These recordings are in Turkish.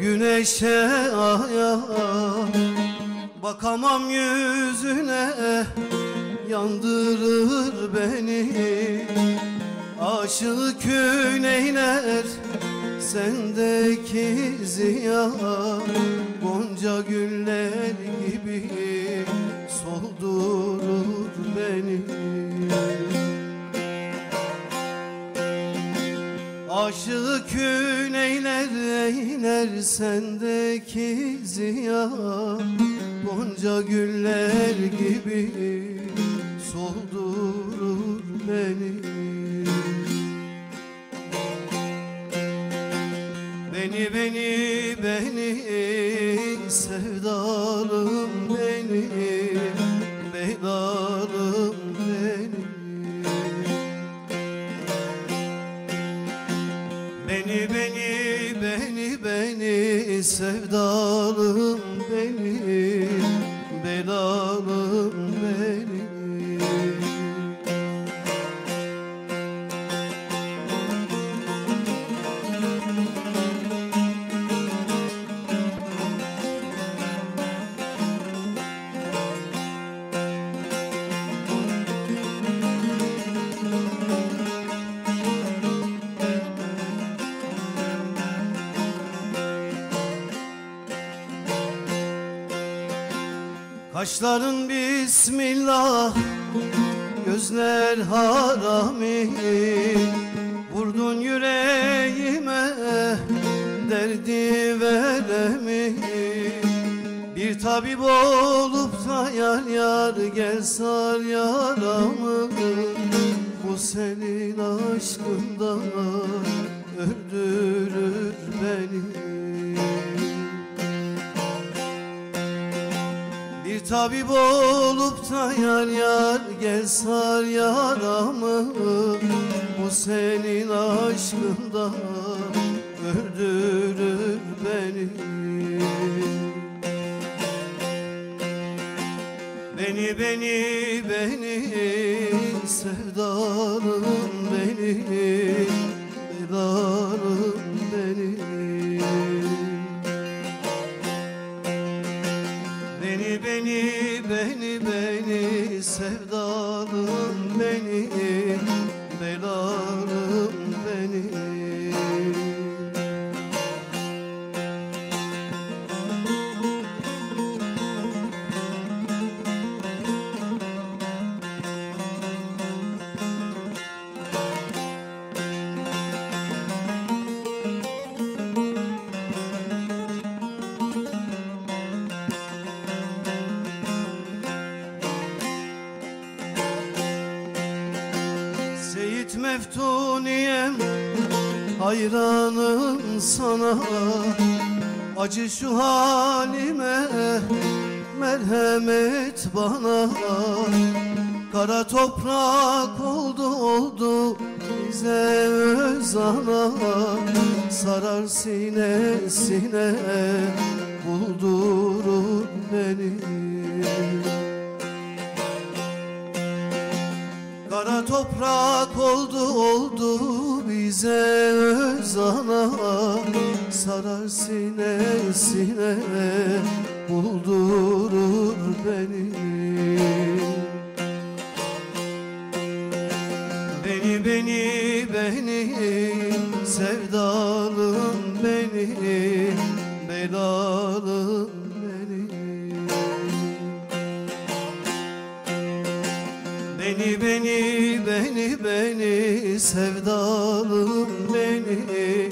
Güneşe aya Bakamam yüzüne Yandırır beni. Aşık neyler Sendeki ziya Gonca güller gibi Aşık neyler eyler sendeki ziya Gonca güller gibi soldurur beni. Beni beni beni sevdalım Beni beni beni beni sevdalım beni belalım beni Kaşların bismillah Gözler harami. Vurdun yüreğime Derdi veremi Bir tabip olup da yar yar Gel sar yaramı. Bu senin aşkından Öldürür beni Bir tabip olup da yar yar gel sar yaramı Bu senin aşkından öldürür beni. Beni beni beni sevdalım beni. Belalım beni sevdalım Seyit Meftuniyem hayranım sana. Acı şu halime merhamet bana. Kara toprak oldu oldu bize öz ana. Sarar sinesine buldurur beni toprak oldu oldu bize öz ana. Sarar sinesine buldurur beni. Beni beni beni sevdalım beni belalım Beni beni beni beni sevdalım beni.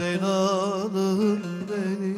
Belalım beni